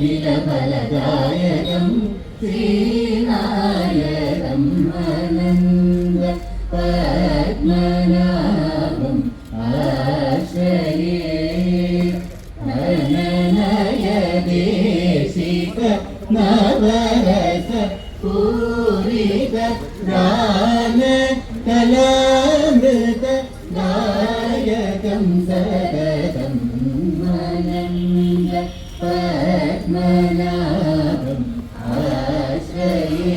അഖില ഫലദായകം ശ്രീനായകം അനന്ത പത്മനാഭം ആശ്രയേ. അനനയ ദേശിക നവരസ പൂരിത ഗാന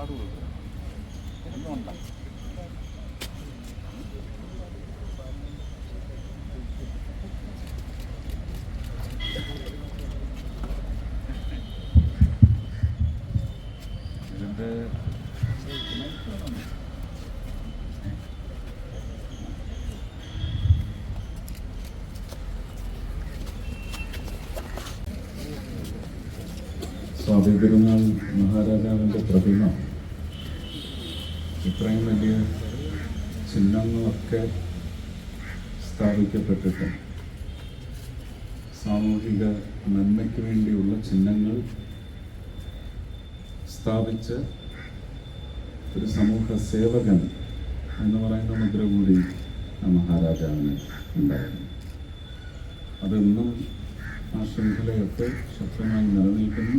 പാടുള്ളൂ ഒന്നും ഉണ്ട. ഇതിന്റെ സ്വാതി പെരുന്നാൾ മഹാരാജാവിന്റെ പ്രതിമ. ഇത്രയും വലിയ ചിഹ്നങ്ങളൊക്കെ സ്ഥാപിക്കപ്പെട്ടിട്ട് സാമൂഹിക നന്മയ്ക്ക് വേണ്ടിയുള്ള ചിഹ്നങ്ങൾ സ്ഥാപിച്ച് ഒരു സമൂഹ സേവകൻ എന്ന് പറയുന്ന മുദ്ര കൂടി മഹാരാജാവിന് ഉണ്ടായിരുന്നു. അതെന്നും ആ ശൃംഖലയൊക്കെ ശക്തമായി നിലനിൽക്കുന്നു.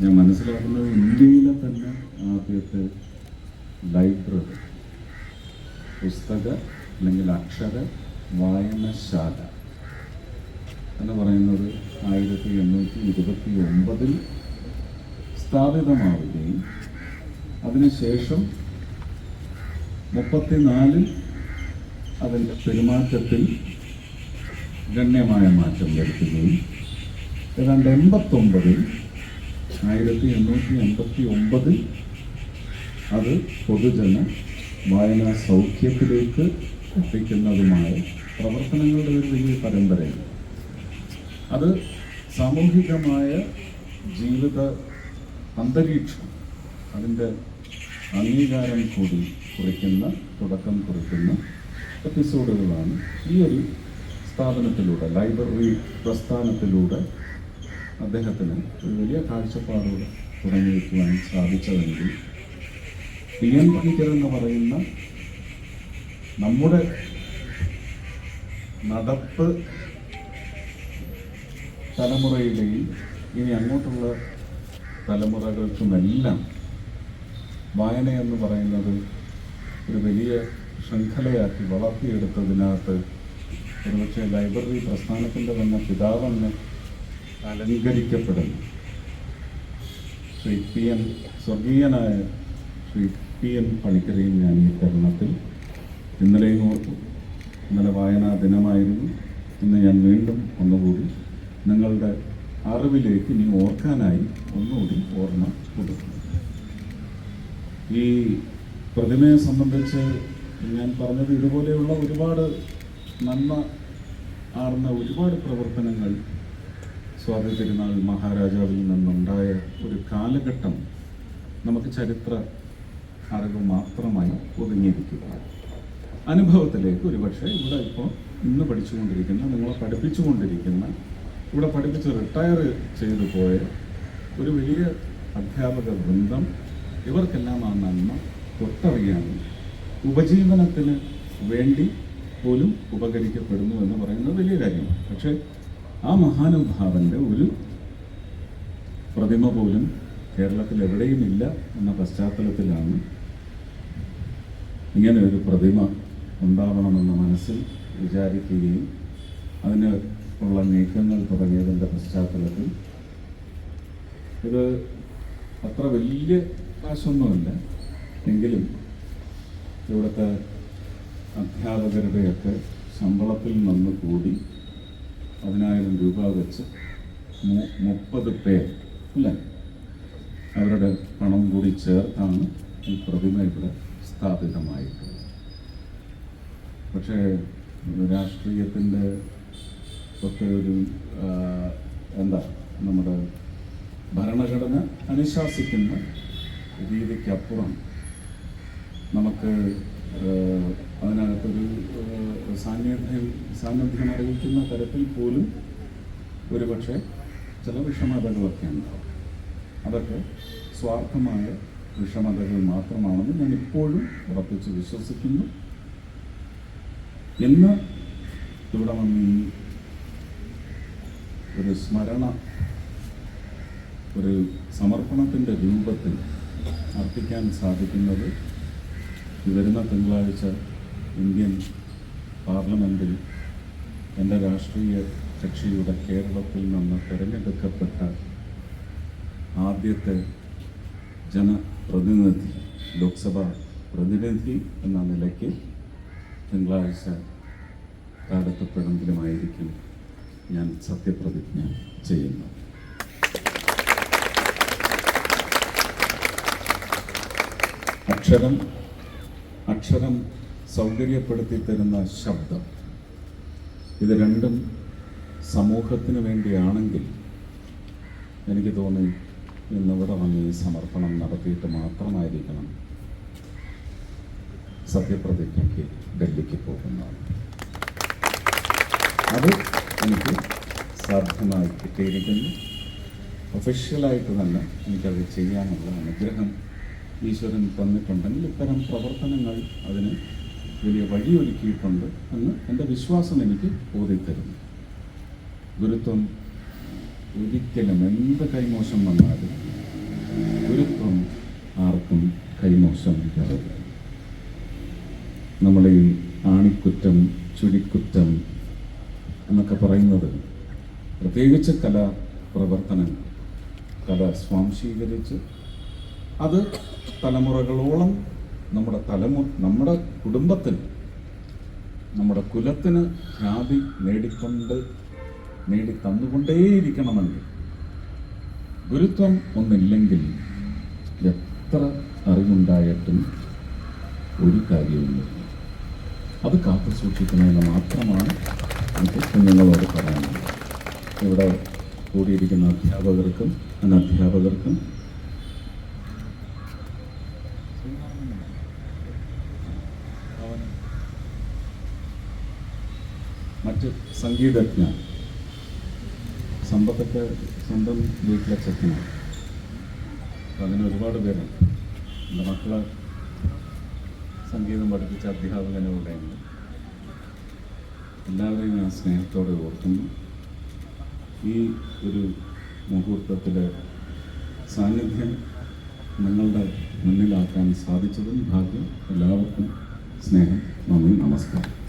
ഞാൻ മനസ്സിലാക്കുന്നത് ഇന്ത്യയിലെ തന്നെ ആദ്യത്തെ ലൈബ്രറി പുസ്തക അല്ലെങ്കിൽ അക്ഷര വായനശാല എന്ന് പറയുന്നത് ആയിരത്തി എണ്ണൂറ്റി ഇരുപത്തി ഒമ്പതിൽ സ്ഥാപിതമാവുകയും അതിനുശേഷം മുപ്പത്തിനാലിൽ അതിന്റെ പെരുമാറ്റത്തിൽ ഗണ്യമായ മാറ്റം വരുത്തുകയും ഏതാണ്ട് എൺപത്തൊമ്പതിൽ ആയിരത്തി എണ്ണൂറ്റി എൺപത്തി ഒമ്പതിൽ അത് പൊതുജന വായനാ സൗഖ്യത്തിലേക്ക് എത്തിക്കുന്നതുമായ പ്രവർത്തനങ്ങളുടെ ഒരു വലിയ പരമ്പരയാണ്. അത് സാമൂഹികമായ ജീവിത അന്തരീക്ഷം അതിന്റെ അംഗീകാരം കൂടി കുറിക്കുന്ന തുടക്കം കുറിക്കുന്ന എപ്പിസോഡുകളാണ് ഈ ഒരു സ്ഥാപനത്തിലൂടെ ലൈബ്രറി പ്രസ്ഥാനത്തിലൂടെ അദ്ദേഹത്തിന് ഒരു വലിയ കാഴ്ചപ്പാടോടെ തുടങ്ങി സാധിച്ചതെങ്കിൽ പി എം ടീച്ചർ എന്ന് പറയുന്ന നമ്മുടെ നടപ്പ് തലമുറയിലെയും ഇനി അങ്ങോട്ടുള്ള തലമുറകൾക്കുമെല്ലാം വായന എന്ന് പറയുന്നത് ഒരു വലിയ ശൃംഖലയാക്കി വളർത്തിയെടുത്തതിനകത്ത് ഒരുപക്ഷെ ലൈബ്രറി പ്രസ്ഥാനത്തിന്റെ തന്നെ പിതാവെന്ന് അലങ്കരിക്കപ്പെടുന്നു. ശ്രീ പി എം സ്വർഗീയനായ ശ്രീ പി എൻ പണിക്കരെയും ഞാൻ ഈ തരുണത്തിൽ ഇന്നലെയും ഓർത്തു ഇന്നലെ വായനാ ദിനമായിരുന്നു. ഇന്ന് ഞാൻ വീണ്ടും ഒന്നുകൂടി നിങ്ങളുടെ അറിവിലേക്ക് ഇനി ഓർക്കാനായി ഒന്നുകൂടി ഓർമ്മ കൊടുക്കുന്നു ഈ പ്രതിമയെ സംബന്ധിച്ച് ഞാൻ പറഞ്ഞത് ഇതുപോലെയുള്ള ഒരുപാട് നന്മ ആർന്ന ഒരുപാട് പ്രവർത്തനങ്ങൾ സ്വാതി തിരുനാൾ മഹാരാജാവിൽ നിന്നുണ്ടായ ഒരു കാലഘട്ടം നമുക്ക് ചരിത്ര അറിവ് മാത്രമായി ഒതുങ്ങിയിരിക്കുക. അനുഭവത്തിലേക്ക് ഒരുപക്ഷെ ഇവിടെ ഇപ്പോൾ ഇന്ന് പഠിച്ചുകൊണ്ടിരിക്കുന്ന നിങ്ങളെ പഠിപ്പിച്ചുകൊണ്ടിരിക്കുന്ന ഇവിടെ പഠിപ്പിച്ച് റിട്ടയർ ചെയ്തു പോയ ഒരു വലിയ അധ്യാപക വൃന്ദം ഇവർക്കെല്ലാം ആ നന്മ തൊട്ടറിയാനും ഉപജീവനത്തിന് വേണ്ടി പോലും ഉപകരിക്കപ്പെടുന്നു എന്ന് പറയുന്നത് വലിയ കാര്യമാണ്. പക്ഷേ ആ മഹാനുഭാവന്റെ ഒരു പ്രതിമ പോലും കേരളത്തിൽ എവിടെയും ഇല്ല എന്ന പശ്ചാത്തലത്തിലാണ് ഇങ്ങനെ ഒരു പ്രതിമ ഉണ്ടാവണമെന്ന മനസ്സിൽ വിചാരിക്കുകയും അതിന് ഉള്ള നീക്കങ്ങൾ തുടങ്ങിയതിന്റെ പശ്ചാത്തലത്തിൽ ഇത് അത്ര വലിയ കാശൊന്നുമില്ല. എങ്കിലും ഇവിടുത്തെ അധ്യാപകരുടെയൊക്കെ ശമ്പളത്തിൽ നിന്ന് കൂടി പതിനായിരം രൂപ വെച്ച് മുപ്പത് പേർ അല്ലേ? അവരുടെ പണം കൂടി ചേർത്താണ് ഈ പ്രതിമ ഇവിടെ സ്ഥാപിതമായിട്ടുള്ളത് പക്ഷേ രാഷ്ട്രീയത്തിന്റെ ഒക്കെ ഒരു എന്താ നമ്മുടെ ഭരണഘടന അനുശാസിക്കുന്ന രീതിക്കപ്പുറം നമുക്ക് അതിനകത്തൊരു സാന്നിധ്യം സാന്നിധ്യം അറിയിക്കുന്ന തരത്തിൽ പോലും ഒരുപക്ഷെ ചില വിഷമതകളൊക്കെ ഉണ്ടാവും. അതൊക്കെ സ്വാർത്ഥമായ വിഷമതകൾ മാത്രമാണെന്ന് ഞാൻ ഇപ്പോഴും ഉറപ്പിച്ച് വിശ്വസിക്കുന്നു. ഇന്ന് ഇവിടെ വന്ന് ഈ ഒരു സ്മരണ ഒരു സമർപ്പണത്തിന്റെ രൂപത്തിൽ അർപ്പിക്കാൻ സാധിക്കുന്നത് വരുന്ന തിങ്കളാഴ്ച ഇന്ത്യൻ പാർലമെന്റിൽ എന്റെ രാഷ്ട്രീയ കക്ഷിയുടെ കേരളത്തിൽ നിന്ന് തിരഞ്ഞെടുക്കപ്പെട്ട ആദ്യത്തെ ജനപ്രതിനിധി ലോക്സഭ പ്രതിനിധി എന്ന നിലയ്ക്ക് തിങ്കളാഴ്ച കാലത്തപ്പോഴെങ്കിലുമായിരിക്കും ഞാൻ സത്യപ്രതിജ്ഞ ചെയ്യുന്നത്. അക്ഷരം അക്ഷരം സൗകര്യപ്പെടുത്തി തരുന്ന ശബ്ദം. ഇത് രണ്ടും സമൂഹത്തിന് വേണ്ടിയാണെങ്കിൽ എനിക്ക് തോന്നി ഇന്നിവിടെ വന്ന് ഈ സമർപ്പണം നടത്തിയിട്ട് മാത്രമായിരിക്കണം. സത്യപ്രതിജ്ഞയ്ക്ക് ഡൽഹിക്ക് പോകുന്നത് അത് എനിക്ക് സാധ്യമായി കിട്ടിയിരിക്കുന്നു. ഒഫീഷ്യലായിട്ട് തന്നെ എനിക്കത് ചെയ്യാനുള്ള അനുഗ്രഹം ഈശ്വരൻ തന്നിട്ടുണ്ടെങ്കിൽ ഇത്തരം പ്രവർത്തനങ്ങൾ അതിന് വലിയ വഴിയൊരുക്കിയിട്ടുണ്ട് എന്ന് എന്റെ വിശ്വാസം എനിക്ക് ഓതിത്തരുന്നു ഗുരുത്വം ഒരിക്കലും എന്ത് കൈമോശം വന്നാലും ഗുരുത്വം ആർക്കും കൈമോശം വരരുത് നമ്മൾ ഈ ആണിക്കുറ്റം ചുഴിക്കുറ്റം എന്നൊക്കെ പറയുന്നത് പ്രത്യേകിച്ച് കല പ്രവർത്തനം കല സ്വാംശീകരിച്ച് അത് തലമുറകളോളം നമ്മുടെ തലമു നമ്മുടെ കുടുംബത്തിന് നമ്മുടെ കുലത്തിന് ഖ്യാതി നേടിക്കൊണ്ട് നേടി തന്നുകൊണ്ടേയിരിക്കണമെങ്കിൽ ഗുരുത്വം ഒന്നില്ലെങ്കിൽ എത്ര അറിവുണ്ടായിട്ടും ഒരു കാര്യവുമില്ല. അത് കാത്തു സൂക്ഷിക്കണമെന്ന് മാത്രമാണ് എനിക്ക് കുഞ്ഞുങ്ങളോട് പറയാനുള്ളത്. ഇവിടെ കൂടിയിരിക്കുന്ന അധ്യാപകർക്കും അനധ്യാപകർക്കും മറ്റ് സംഗീതജ്ഞ സമ്പത്തൊക്കെ സ്വന്തം വീട്ടിലെ ചെക്കനാണ്. അങ്ങനെ ഒരുപാട് പേരുണ്ട്. എന്റെ മക്കളെ സംഗീതം പഠിപ്പിച്ച അധ്യാപകനുകൂടെയുണ്ട് എല്ലാവരെയും ഞാൻ സ്നേഹത്തോടെ ഓർക്കുന്നു. ഈ ഒരു മുഹൂർത്തത്തിലെ സാന്നിധ്യം നിങ്ങളുടെ മുന്നിലാക്കാൻ സാധിച്ചതും ഭാഗ്യം. എല്ലാവർക്കും സ്നേഹം. നന്ദി. നമസ്കാരം.